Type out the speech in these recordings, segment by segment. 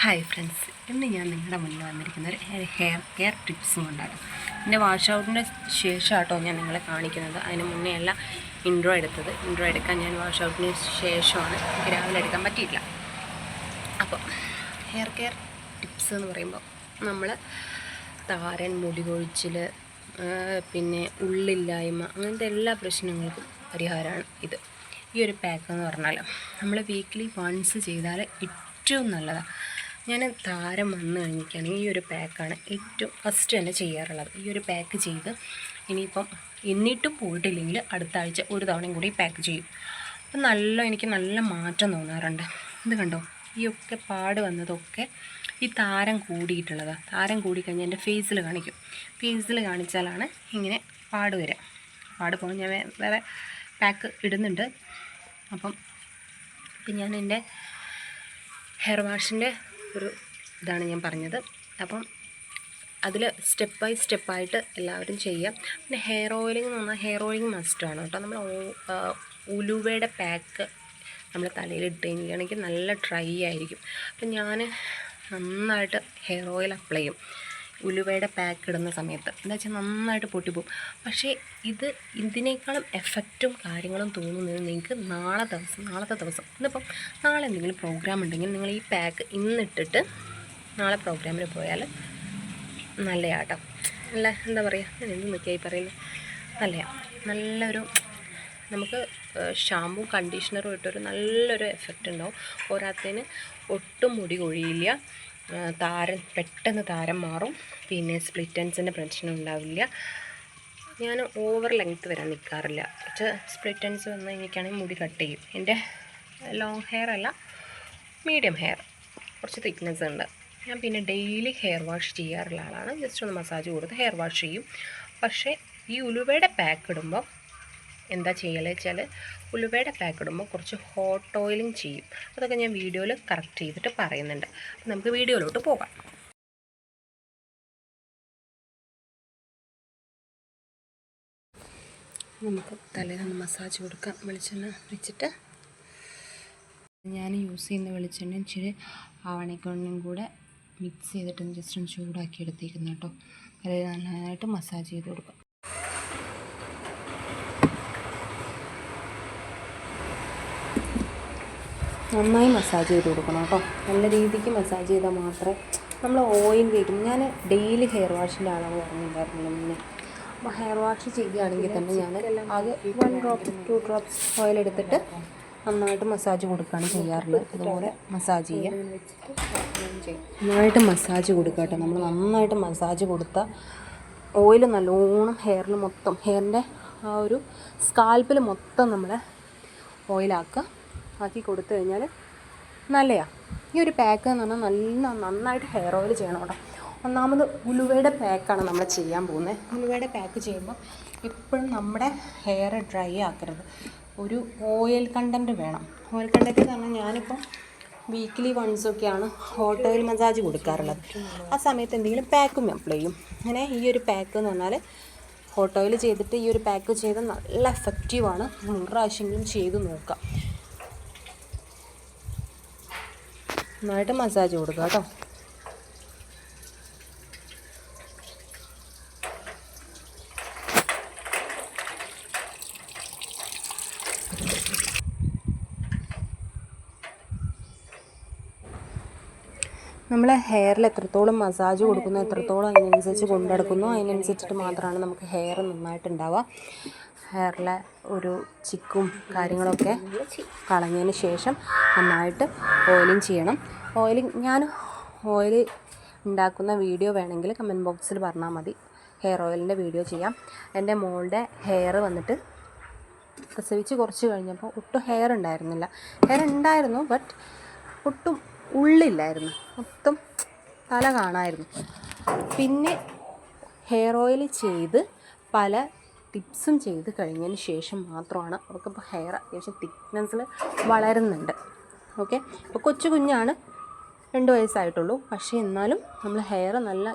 Hi friends ഇന്ന് ഞാൻ നിങ്ങളുടെ മുന്നിൽ വന്നിരിക്കുന്ന ഒരു ഹെയർ കെയർ ടിപ്സും കൊണ്ടാണ്. എന്റെ വാഷ് ഔട്ടിന്റെ ശേഷം കേട്ടോ ഞാൻ നിങ്ങളെ കാണിക്കുന്നത്. അതിന് മുന്നേ അല്ല ഇൻട്രോ എടുത്തത്. ഇൻട്രോ എടുക്കാൻ ഞാൻ വാഷ് ഔട്ടിന് ശേഷമാണ്. എനിക്ക് രാവിലെ എടുക്കാൻ പറ്റിയില്ല അപ്പോൾ ഹെയർ കെയർ ടിപ്സ് എന്ന് പറയുമ്പോൾ നമ്മൾ താരൻ മുടി കൊഴിച്ചിൽ പിന്നെ ഉള്ളില്ലായ്മ അങ്ങനത്തെ എല്ലാ പ്രശ്നങ്ങൾക്കും പരിഹാരമാണ് ഇത്. ഈ ഒരു പാക്ക് എന്ന് പറഞ്ഞാൽ നമ്മൾ വീക്ക്ലി വൺസ് ചെയ്താൽ ഏറ്റവും നല്ലതാണ്. ഞാൻ താരം വന്നു കഴിഞ്ഞിട്ടാണെങ്കിൽ ഈ ഒരു പാക്കാണ് ഏറ്റവും ഫസ്റ്റ് തന്നെ ചെയ്യാറുള്ളത്. ഈ ഒരു പാക്ക് ചെയ്ത് ഇനിയിപ്പം എന്നിട്ടും പോയിട്ടില്ലെങ്കിൽ അടുത്ത ആഴ്ച ഒരു തവണയും കൂടി പാക്ക് ചെയ്യും. അപ്പം നല്ല എനിക്ക് നല്ല മാറ്റം തോന്നാറുണ്ട്. ഇത് കണ്ടോ? ഈ ഒക്കെ പാട് വന്നതൊക്കെ ഈ താരം കൂടിയിട്ടുള്ളതാണ് താരം കൂടിക്കഴിഞ്ഞാൽ എന്റെ ഫേസിൽ കാണിക്കും. ഫേസിൽ കാണിച്ചാലാണ് ഇങ്ങനെ പാട് വരിക. പാട് പോകാൻ ഞാൻ വേറെ പാക്ക് ഇടുന്നുണ്ട്. അപ്പം ഇപ്പം ഞാൻ എന്റെ ഹെയർ വാഷിന്റെ ഒരു ഇതാണ് ഞാൻ പറഞ്ഞത്. അപ്പം അതിൽ സ്റ്റെപ്പ് ബൈ സ്റ്റെപ്പായിട്ട് എല്ലാവരും ചെയ്യുക പിന്നെ ഹെയർ ഓയിലിംഗ് എന്ന് പറഞ്ഞാൽ ഹെയർ ഓയിലിംഗ് മസ്റ്റാണ് കേട്ടോ. നമ്മൾ ഉലുവയുടെ പാക്ക് നമ്മൾ തലയിൽ ഇട്ട് കഴിഞ്ഞിട്ടുണ്ടെങ്കിൽ നല്ല ഡ്രൈ ആയിരിക്കും. അപ്പം ഞാൻ നന്നായിട്ട് ഹെയർ ഓയിൽ അപ്ലൈ ചെയ്യും. ഉലുവയുടെ പാക്ക് ഇടുന്ന സമയത്ത്. എന്താ വെച്ചാൽ നന്നായിട്ട് പൊട്ടിപ്പോവും. പക്ഷേ ഇത് ഇതിനേക്കാളും എഫക്റ്റും കാര്യങ്ങളും തോന്നുന്നത് നിങ്ങൾക്ക് നാളെ ദിവസം നാളത്തെ ദിവസം. ഇന്നിപ്പം നാളെ എന്തെങ്കിലും പ്രോഗ്രാം ഉണ്ടെങ്കിൽ നിങ്ങൾ ഈ പാക്ക് ഇന്നിട്ടിട്ട് നാളെ പ്രോഗ്രാമിന് പോയാൽ നല്ലയാട്ടോ. നല്ല എന്താ പറയുക ഞാൻ എന്ത് നിൽക്കായി പറയുന്നത് നല്ലതാണ് നല്ലൊരു നമുക്ക് ഷാമ്പും കണ്ടീഷണറും ഇട്ടൊരു നല്ലൊരു എഫക്റ്റ് ഉണ്ടാവും പോരാത്തതിന് ഒട്ടും മുടി കൊഴിയില്ല. താരൻ പെട്ടെന്ന് താരം മാറും. പിന്നെ സ്പ്ലിറ്റൻസിന്റെ പ്രശ്നം ഉണ്ടാവില്ല. ഞാൻ ഓവർ ലെങ്ത്ത് വരാൻ നിൽക്കാറില്ല കുറച്ച് സ്പ്ലിറ്റൻസ് വന്ന് കഴിഞ്ഞിട്ടാണെങ്കിൽ മുടി കട്ട് ചെയ്യും. എന്റെ ലോങ് ഹെയർ അല്ല മീഡിയം ഹെയർ കുറച്ച് തിക്നെസ് ഉണ്ട്. ഞാൻ പിന്നെ ഡെയിലി ഹെയർ വാഷ് ചെയ്യാറുള്ള ആളാണ്. ജസ്റ്റ് ഒന്ന് മസാജ് കൊടുത്ത് ഹെയർ വാഷ് ചെയ്യും. പക്ഷേ ഈ ഉലുവയുടെ പാക്ക് ഇടുമ്പോൾ എന്താ ചെയ്യലെന്ന് വെച്ചാൽ ഉലുവയുടെ പാക്ക് ഇടുമ്പോൾ കുറച്ച് ഹോട്ട് ഓയിലിംഗ് ചെയ്യും. അതൊക്കെ ഞാൻ വീഡിയോയിൽ കറക്റ്റ് ചെയ്തിട്ട് പറയുന്നുണ്ട്. അപ്പോൾ നമുക്ക് വീഡിയോയിലോട്ട് പോകാം. നമുക്ക് തലേന്ന് മസാജ് കൊടുക്കാം. വെളിച്ചെണ്ണ വെച്ചിട്ട് ഞാൻ യൂസ് ചെയ്യുന്ന വെളിച്ചെണ്ണ ഇച്ചിരി ആവണക്കൊണ്ണയും കൂടെ മിക്സ് ചെയ്തിട്ട് ജസ്റ്റ് ഒന്ന് ചൂടാക്കി എടുത്തേക്കുന്നു കേട്ടോ വളരെ നന്നായിട്ട് മസാജ് ചെയ്ത് കൊടുക്കാം. നന്നായി മസാജ് ചെയ്ത് കൊടുക്കണം കേട്ടോ. നല്ല രീതിക്ക് മസാജ് ചെയ്താൽ മാത്രമേ നമ്മൾ ഓയിൽ തേക്കും ഞാൻ ഡെയിലി ഹെയർ വാഷിന്റെ അളവ് പറഞ്ഞിട്ടുണ്ടായിരുന്നില്ല മുന്നേ. അപ്പോൾ ഹെയർ വാഷ് ചെയ്യുകയാണെങ്കിൽ തന്നെ ഞാൻ അത് one drop two drops oil എടുത്തിട്ട് നന്നായിട്ട് മസാജ് കൊടുക്കുകയാണ് ചെയ്യാറുള്ളത്. അതുപോലെ മസാജ് ചെയ്യുക. നന്നായിട്ട് മസാജ് കൊടുക്കുക കേട്ടോ. നമ്മൾ നന്നായിട്ട് മസാജ് കൊടുത്താൽ ഓയിൽ നല്ലോണം ഹെയറിൽ മൊത്തം ഹെയറിന്റെ ആ ഒരു സ്കാൽപ്പിൽ മൊത്തം നമ്മൾ ഓയിലാക്കുക ആക്കി കൊടുത്തു കഴിഞ്ഞാൽ നല്ലതാണ് ഈ ഒരു പാക്ക് എന്ന് പറഞ്ഞാൽ നല്ല നന്നായിട്ട് ഹെയർ ഓയിൽ ചെയ്യണം കേട്ടോ ഒന്നാമത് ഉലുവയുടെ പാക്കാണ് നമ്മൾ ചെയ്യാൻ പോകുന്നത് ഉലുവയുടെ പാക്ക് ചെയ്യുമ്പോൾ എപ്പോഴും നമ്മുടെ ഹെയർ ഡ്രൈ ആക്കരുത്. ഒരു ഓയിൽ കണ്ടന്റ് വേണം. ഓയിൽ കണ്ടന്റ് എന്ന് പറഞ്ഞാൽ ഞാനിപ്പോൾ വീക്ക്ലി വൺസ് ഒക്കെയാണ് ഹോട്ട് ഓയിൽ മസാജ് കൊടുക്കാറുള്ളത്. ആ സമയത്ത് എന്തെങ്കിലും പാക്കും അപ്ലൈ ചെയ്യും. അങ്ങനെ ഈ ഒരു പാക്ക് എന്ന് പറഞ്ഞാൽ ഹോട്ട് ഓയിൽ ചെയ്തിട്ട് ഈ ഒരു പാക്ക് ചെയ്ത് നല്ല എഫക്റ്റീവാണ് നിങ്ങൾ പ്രാവശ്യമെങ്കിലും ചെയ്ത് നോക്കാം. നന്നായിട്ട് മസാജ് കൊടുക്കുക കേട്ടോ. നമ്മൾ ഹെയറിൽ എത്രത്തോളം മസാജ് കൊടുക്കുന്നു എത്രത്തോളം അതിനനുസരിച്ച് കൊണ്ടെടുക്കുന്നു അതിനനുസരിച്ചിട്ട് മാത്രമാണ് നമുക്ക് ഹെയർ നന്നായിട്ട് ഉണ്ടാവുക ഹെയറിലെ ഒരു ചിക്കും കാര്യങ്ങളൊക്കെ കളഞ്ഞതിന് ശേഷം നന്നായിട്ട് ഓയിലിങ് ചെയ്യണം. ഓയിലിങ് ഞാൻ ഓയിൽ ഉണ്ടാക്കുന്ന വീഡിയോ വേണമെങ്കിൽ കമന്റ് ബോക്സിൽ പറഞ്ഞാൽ മതി. ഹെയർ ഓയിലിന്റെ വീഡിയോ ചെയ്യാം. എന്റെ മോളുടെ ഹെയർ വന്നിട്ട് പ്രസവിച്ച് കുറച്ച് കഴിഞ്ഞപ്പോൾ ഒട്ടും ഹെയർ ഉണ്ടായിരുന്നില്ല. ഹെയർ ഉണ്ടായിരുന്നു ബട്ട് ഒട്ടും ഉള്ളില്ലായിരുന്നു. മൊത്തം തല കാണായിരുന്നു. പിന്നെ ഹെയർ ഓയിൽ ചെയ്ത് പല ടിപ്സും ചെയ്ത് കഴിഞ്ഞതിന് ശേഷം മാത്രമാണ് അവർക്കിപ്പോൾ ഹെയർ അത്യാവശ്യം തിക്നെസ്സിൽ വളരുന്നുണ്ട്. ഓക്കെ ഇപ്പോൾ കൊച്ചു കുഞ്ഞാണ് രണ്ട് വയസ്സായിട്ടുള്ളൂ. പക്ഷേ എന്നാലും നമ്മൾ ഹെയർ നല്ല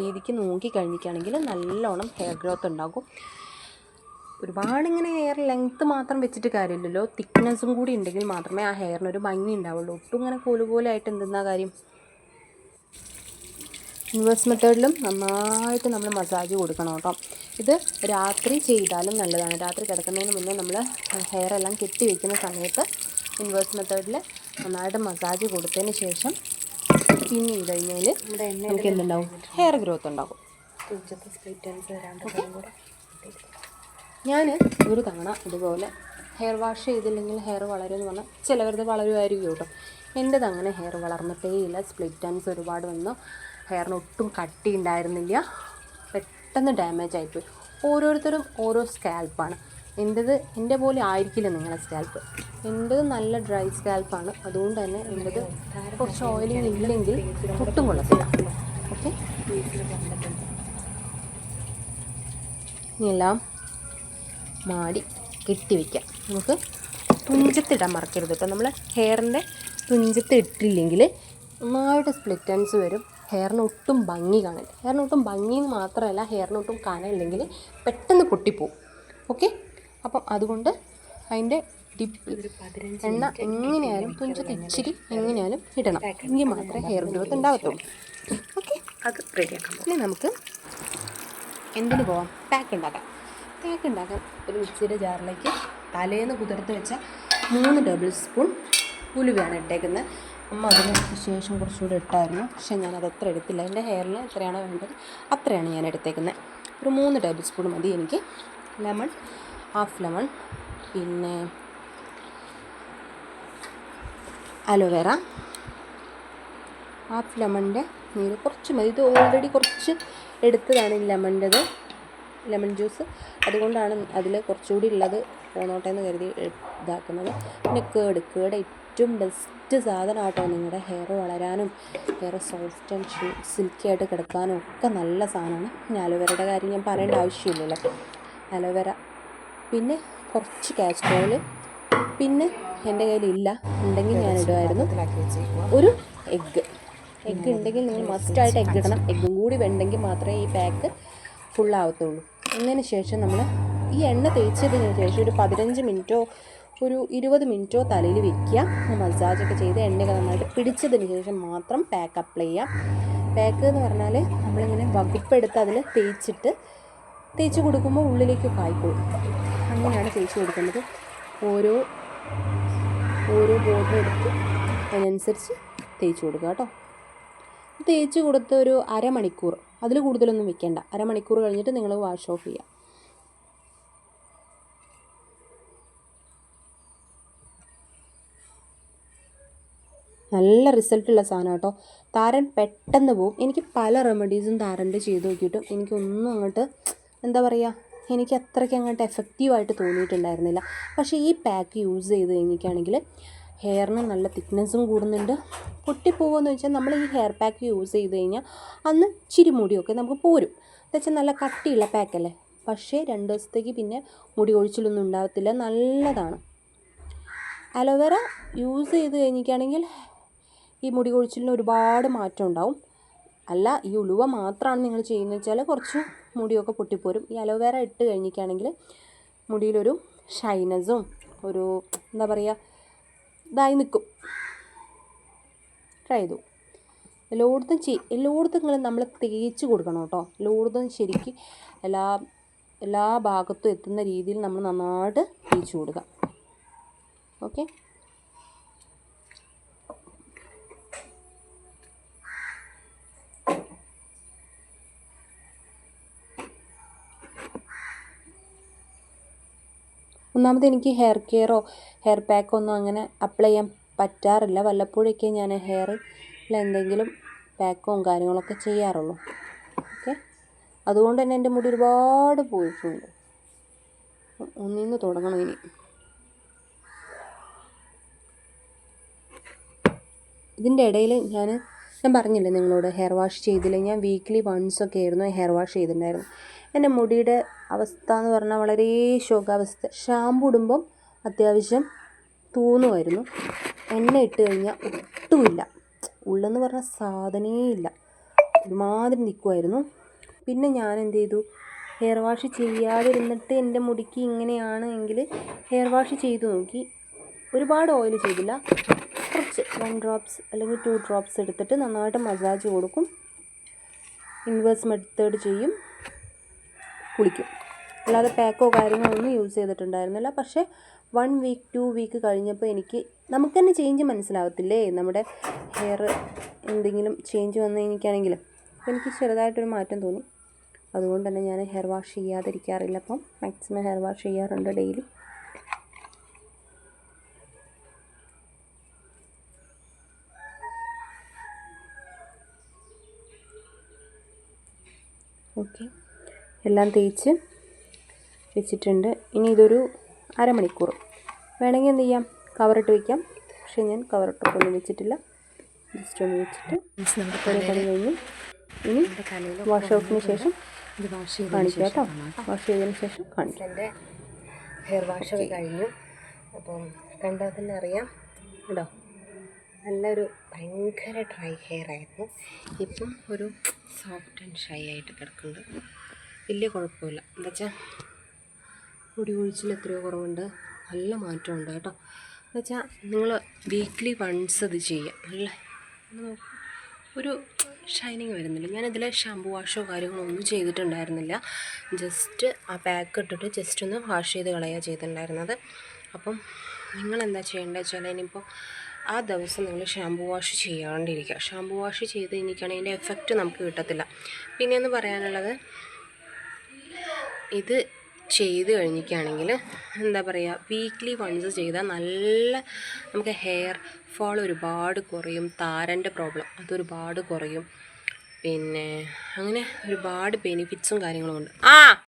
രീതിക്ക് നോക്കി കഴിഞ്ഞിട്ടാണെങ്കിൽ നല്ലോണം ഹെയർ ഗ്രോത്ത് ഉണ്ടാകും. ഒരുപാട് ഇങ്ങനെ ഹെയർ ലെങ്ത്ത് മാത്രം വെച്ചിട്ട് കാര്യമില്ലല്ലോ. തിക്നെസ്സും കൂടി ഉണ്ടെങ്കിൽ മാത്രമേ ആ ഹെയറിനൊരു ഭംഗി ഉണ്ടാവുള്ളൂ. ഒട്ടും ഇങ്ങനെ കോലുപോലായിട്ട് എന്തെന്നാ കാര്യം? ഇൻവേഴ്സ് മെത്തേഡിലും നന്നായിട്ട് നമ്മൾ മസാജ് കൊടുക്കണം കേട്ടോ. ഇത് രാത്രി ചെയ്താലും നല്ലതാണ്. രാത്രി കിടക്കുന്നതിന് മുന്നേ നമ്മൾ ഹെയർ എല്ലാം കെട്ടി വയ്ക്കുന്ന സമയത്ത് ഇൻവേഴ്സ് മെത്തേഡിൽ നന്നായിട്ട് മസാജ് കൊടുത്തതിന് ശേഷം പിന്നെ ചെയ്ത് കഴിഞ്ഞാൽ നമുക്ക് എന്തുണ്ടാവും? ഹെയർ ഗ്രോത്ത് ഉണ്ടാകും ഞാൻ ഒരു തവണ ഇതുപോലെ ഹെയർ വാഷ് ചെയ്തില്ലെങ്കിൽ ഹെയർ വളരുമെന്ന് പറഞ്ഞാൽ ചിലവരത് വളരുമായിരിക്കും കേട്ടോ. എന്റെത് അങ്ങനെ ഹെയർ വളർന്നിട്ടേ സ്പ്ലിറ്റ് ആൻഡ്സ് ഒരുപാട് വന്നു. ഹെയറിന് ഒട്ടും കട്ടി ഉണ്ടായിരുന്നില്ല. പെട്ടെന്ന് ഡാമേജ് ആയിപ്പോയി ഓരോരുത്തരും ഓരോ സ്കാൽപ്പാണ് എന്റെത് എന്റെ പോലെ ആയിരിക്കില്ല നിങ്ങളുടെ സ്കാൽപ്പ് എന്റെത് നല്ല ഡ്രൈ സ്കാൽപ്പാണ് അതുകൊണ്ട് തന്നെ എന്റെത് കുറച്ച് ഓയിലിംഗ് ഇല്ലെങ്കിൽ ഒട്ടും കൊള്ളത്തില്ല. ഓക്കെ ഇനിയെല്ലാം മാടി കെട്ടി വയ്ക്കാം നമുക്ക് തുഞ്ചത്തിടാൻ മറക്കരുത് കേട്ടോ. നമ്മൾ ഹെയറിന്റെ തുഞ്ചത്ത് ഇട്ടില്ലെങ്കിൽ നന്നായിട്ട് സ്പ്ലിറ്റൻസ് വരും. ഹെയറിന് ഒട്ടും ഭംഗി കാണില്ല ഹെയറിന് ഒട്ടും ഭംഗി എന്ന് മാത്രമല്ല ഹെയറിന് ഒട്ടും കാണില്ലെങ്കിൽ പെട്ടെന്ന് പൊട്ടിപ്പോവും. ഓക്കെ അപ്പം അതുകൊണ്ട് അതിന്റെ ഡിപ്പ് എണ്ണ എങ്ങനെയാലും തുഞ്ചത്ത് ഇച്ചിരി എങ്ങനെയാലും ഇടണം. എങ്കിൽ മാത്രമേ ഹെയർ ഗ്രോത്ത് ഉണ്ടാകത്തുള്ളൂ ഓക്കെ അത് റെഡിയാക്കാം ഇനി നമുക്ക് എന്തിനു പോവാം? പാക്ക് ഉണ്ടാക്കാം. പാക്ക് ഉണ്ടാക്കാൻ ഒരു മിക്സിയുടെ ജാറിലേക്ക് തലേന്ന് കുതിർത്ത് വെച്ച മൂന്ന് ടേബിൾ സ്പൂൺ ഉലുവയാണ് ഇട്ടേക്കുന്നത്. അമ്മ അതിന് ശേഷം കുറച്ചുകൂടി ഇട്ടായിരുന്നു. പക്ഷെ ഞാനത് എത്ര എടുത്തില്ല. എന്റെ ഹെയറിൽ എത്രയാണോ വേണ്ടത്? അത്രയാണ് ഞാൻ എടുത്തേക്കുന്നത്. ഒരു മൂന്ന് ടേബിൾ സ്പൂൺ മതി എനിക്ക്. ലെമൺ ഹാഫ് ലെമൺ പിന്നെ അലോവേറ ഹാഫ് ലെമണിന്റെ നീര് കുറച്ച് മതി. ഇത് ഓൾറെഡി കുറച്ച് എടുത്തതാണ് ലെമണിന്റെത് ലെമൺ ജ്യൂസ് അതുകൊണ്ടാണ് അതിൽ കുറച്ചുകൂടി ഉള്ളത് പോന്നോട്ടെ എന്ന് കരുതി ഇതാക്കുന്നത്. പിന്നെ കേട് കേട് ഏറ്റവും ബെസ്റ്റ് സാധനം നിങ്ങളുടെ ഹെയർ വളരാനും ഹെയർ സോഫ്റ്റ് ആൻഡ് സിൽക്കി ആയിട്ട് കിടക്കാനും ഒക്കെ നല്ല സാധനമാണ്. പിന്നെ അലോവേരയുടെ കാര്യം ഞാൻ പറയേണ്ട ആവശ്യമില്ലല്ലോ. അലോവേര പിന്നെ കുറച്ച് ക്യാഷ് ഓയിൽ പിന്നെ എന്റെ കയ്യിലില്ല. ഉണ്ടെങ്കിൽ ഞാൻ ഇടുമായിരുന്നു. ഒരു എഗ്ഗ് എഗ്ഗ് ഉണ്ടെങ്കിൽ നിങ്ങൾ മസ്റ്റായിട്ട് എഗ്ഗ് ഇടണം. എഗ്ഗും കൂടി വേണ്ടെങ്കിൽ മാത്രമേ ഈ പാക്ക് ഫുള്ളാവത്തുള്ളൂ എന്നതിന് ശേഷം നമ്മൾ ഈ എണ്ണ തേച്ചതിന് ശേഷം ഒരു പതിനഞ്ച് മിനിറ്റോ ഒരു ഇരുപത് മിനിറ്റോ തലയിൽ വെക്കുക. മസാജൊക്കെ ചെയ്ത് എണ്ണയൊക്കെ നന്നായിട്ട് പിടിച്ചതിന് ശേഷം മാത്രം പാക്ക് അപ്ലൈ ചെയ്യാം. പാക്ക് എന്ന് പറഞ്ഞാൽ നമ്മളിങ്ങനെ വകുപ്പെടുത്ത് അതിൽ തേച്ചിട്ട് തേച്ച് കൊടുക്കുമ്പോൾ ഉള്ളിലേക്ക് കായ്ക്കോളും അങ്ങനെയാണ് തേച്ച് കൊടുക്കുന്നത്. ഓരോ ഓരോ ബോർഡും എടുത്ത് അതിനനുസരിച്ച് തേച്ച് കൊടുക്കുക കേട്ടോ. തേച്ച് കൊടുത്ത് ഒരു അരമണിക്കൂർ. അതിൽ കൂടുതലൊന്നും വെക്കേണ്ട. അരമണിക്കൂർ കഴിഞ്ഞിട്ട് നിങ്ങൾ വാഷ് ഓഫ് ചെയ്യുക നല്ല റിസൾട്ടുള്ള സാധനം കേട്ടോ. താരൻ പെട്ടെന്ന് പോവും. എനിക്ക് പല റെമഡീസും താരന്റെ ചെയ്ത് നോക്കിയിട്ടും എനിക്കൊന്നും അങ്ങോട്ട് എന്താ പറയുക എനിക്ക് അത്രയ്ക്ക് അങ്ങോട്ട് എഫക്റ്റീവായിട്ട് തോന്നിയിട്ടുണ്ടായിരുന്നില്ല. പക്ഷേ ഈ പാക്ക് യൂസ് ചെയ്ത് കഴിഞ്ഞിട്ടാണെങ്കിൽ ഹെയറിന് നല്ല തിക്നെസ്സും കൂടുന്നുണ്ട്. പൊട്ടിപ്പോകുമെന്ന് വെച്ചാൽ നമ്മൾ ഈ ഹെയർ പാക്ക് യൂസ് ചെയ്ത് കഴിഞ്ഞാൽ അന്ന് ചിരിമുടിയൊക്കെ നമുക്ക് പോരും. എന്ന് വെച്ചാൽ നല്ല കട്ടിയുള്ള പാക്കല്ലേ പക്ഷേ രണ്ട് ദിവസത്തേക്ക് പിന്നെ മുടി ഒഴിച്ചിലൊന്നും ഉണ്ടാകത്തില്ല. നല്ലതാണ്. അലോവേറ യൂസ് ചെയ്ത് കഴിഞ്ഞിരിക്കുകയാണെങ്കിൽ ഈ മുടി കൊഴിച്ചിലിന് ഒരുപാട് മാറ്റം ഉണ്ടാവും. അല്ല ഈ ഉലുവ മാത്രമാണ് നിങ്ങൾ ചെയ്യുന്നത് വെച്ചാൽ കുറച്ച് മുടിയൊക്കെ പൊട്ടിപ്പോരും. ഈ അലോവേറ ഇട്ട് കഴിഞ്ഞിരിക്കുകയാണെങ്കിൽ മുടിയിലൊരു ഷൈനസും ഒരു എന്താ പറയുക ഇതായി നിൽക്കും. ട്രൈ ചെയ്തു. എല്ലായിടത്തും ചെയ് എല്ലായിടത്തും നിങ്ങൾ നമ്മൾ തേച്ച് കൊടുക്കണം കേട്ടോ. എല്ലായിടത്തും ശരിക്ക് എല്ലാ എല്ലാ ഭാഗത്തും എത്തുന്ന രീതിയിൽ നമ്മൾ നന്നായിട്ട് തേച്ച് കൊടുക്കുക. ഓക്കെ ഒന്നാമത് എനിക്ക് ഹെയർ കെയറോ ഹെയർ പാക്കോ ഒന്നും അങ്ങനെ അപ്ലൈ ചെയ്യാൻ പറ്റാറില്ല. വല്ലപ്പോഴൊക്കെ ഞാൻ ഹെയറിൽ എന്തെങ്കിലും പാക്കും കാര്യങ്ങളൊക്കെ ചെയ്യാറുള്ളൂ. ഓക്കെ അതുകൊണ്ട് തന്നെ എന്റെ മുടി ഒരുപാട് പോയിട്ടുണ്ട്. ഒന്നിന്ന് തുടങ്ങണം ഇനി. ഇതിന്റെ ഇടയിൽ ഞാൻ ഞാൻ പറഞ്ഞില്ലേ നിങ്ങളോട് ഹെയർ വാഷ് ചെയ്തില്ല? ഞാൻ വീക്ക്ലി വൺസ് ഒക്കെ ആയിരുന്നു ഹെയർ വാഷ് ചെയ്തിട്ടുണ്ടായിരുന്നു എന്റെ മുടിയുടെ അവസ്ഥ എന്ന് പറഞ്ഞാൽ വളരെ ശോകാവസ്ഥ. ഷാമ്പു ഇടുമ്പം അത്യാവശ്യം തൂന്നുമായിരുന്നു എണ്ണ ഇട്ട് കഴിഞ്ഞാൽ ഒട്ടുമില്ല ഉള്ളെന്ന് പറഞ്ഞ സാധനേ ഇല്ല. ഒരുമാതിരി നിൽക്കുമായിരുന്നു പിന്നെ ഞാൻ എന്ത് ചെയ്തു? ഹെയർ വാഷ് ചെയ്യാതിരുന്നിട്ട് എന്റെ മുടിക്ക് ഇങ്ങനെയാണ് എങ്കിൽ ഹെയർ വാഷ് ചെയ്തു നോക്കി. ഒരുപാട് ഓയിൽ ചെയ്തില്ല. കുറച്ച് വൺ ഡ്രോപ്സ് അല്ലെങ്കിൽ ടു ഡ്രോപ്സ് എടുത്തിട്ട് നന്നായിട്ട് മസാജ് കൊടുക്കും. ഇൻവേഴ്സ് മെത്തേഡ് ചെയ്യും. കുളിക്കും. അല്ലാതെ പാക്കോ കാര്യങ്ങളോ ഒന്നും യൂസ് ചെയ്തിട്ടുണ്ടായിരുന്നില്ല. പക്ഷേ വൺ വീക്ക് ടു വീക്ക് കഴിഞ്ഞപ്പോൾ എനിക്ക് നമുക്ക് തന്നെ ചേഞ്ച് മനസ്സിലാവത്തില്ലേ? നമ്മുടെ ഹെയർ എന്തെങ്കിലും ചേഞ്ച് വന്നു എനിക്കാണെങ്കിൽ അപ്പോൾ എനിക്ക് ചെറുതായിട്ടൊരു മാറ്റം തോന്നി. അതുകൊണ്ട് തന്നെ ഞാൻ ഹെയർ വാഷ് ചെയ്യാതിരിക്കാറില്ല. അപ്പം മാക്സിമം ഹെയർ വാഷ് ചെയ്യാറുണ്ട് ഡെയിലി ഓക്കെ എല്ലാം തേച്ച് വെച്ചിട്ടുണ്ട്. ഇനി ഇതൊരു അരമണിക്കൂർ. വേണമെങ്കിൽ എന്ത് ചെയ്യാം? കവറിട്ട് വയ്ക്കാം പക്ഷേ ഞാൻ കവറിട്ടൊന്നും വെച്ചിട്ടില്ല. ജസ്റ്റ് ഒന്ന് വെച്ചിട്ട് പണി കഴിഞ്ഞു ഇനി വാഷ് ഓഫിന് ശേഷം കാണിക്കാം കേട്ടോ വാഷ് ചെയ്തതിന് ശേഷം കാണിക്കാം. എന്റെ ഹെയർ വാഷ് ഒക്കെ കഴിഞ്ഞു. അപ്പം കണ്ടാൽ തന്നെ അറിയാം. കേട്ടോ നല്ലൊരു ഭയങ്കര ഡ്രൈ ഹെയർ ആയിരുന്നു. ഇപ്പം ഒരു സോഫ്റ്റ് ആൻഡ് ഷൈ ആയിട്ട് കിടക്കുന്നുണ്ട്. വലിയ കുഴപ്പമില്ല. എന്താ വെച്ചാൽ മുടി കൊഴിച്ചിൽ എത്രയോ കുറവുണ്ട്. നല്ല മാറ്റമുണ്ട് കേട്ടോ. എന്ന് വെച്ചാൽ നിങ്ങൾ വീക്ക്ലി വൺസ് അത് ചെയ്യുക നല്ല ഒരു ഷൈനിങ് വരുന്നില്ല. ഞാനിതിൽ ഷാമ്പു വാഷോ കാര്യങ്ങളോ ഒന്നും ചെയ്തിട്ടുണ്ടായിരുന്നില്ല. ജസ്റ്റ് ആ പാക്ക് ഇട്ടിട്ട് ജസ്റ്റ് ഒന്ന് വാഷ് ചെയ്ത് കളയുക ചെയ്തിട്ടുണ്ടായിരുന്നത്. അപ്പം നിങ്ങൾ എന്താ ചെയ്യേണ്ടത് വെച്ചാൽ ഇനിയിപ്പോൾ ആ ദിവസം നിങ്ങൾ ഷാമ്പു വാഷ് ചെയ്യാണ്ടിരിക്കുക. ഷാമ്പു വാഷ് ചെയ്ത് കഴിഞ്ഞിരിക്കുകയാണെങ്കിൽ അതിന്റെ എഫക്റ്റ് നമുക്ക് കിട്ടത്തില്ല. പിന്നെ എന്ന് പറയാനുള്ളത് ഇത് ചെയ്ത് കഴിഞ്ഞിരിക്കുകയാണെങ്കിൽ എന്താ പറയുക വീക്ക്ലി വൺസ് ചെയ്താൽ നല്ല നമുക്ക് ഹെയർ ഫോൾ ഒരുപാട് കുറയും താരന്റെ പ്രോബ്ലം അതൊരുപാട് കുറയും. പിന്നെ അങ്ങനെ ഒരുപാട് ബെനിഫിറ്റ്സും കാര്യങ്ങളും ഉണ്ട്. ആ!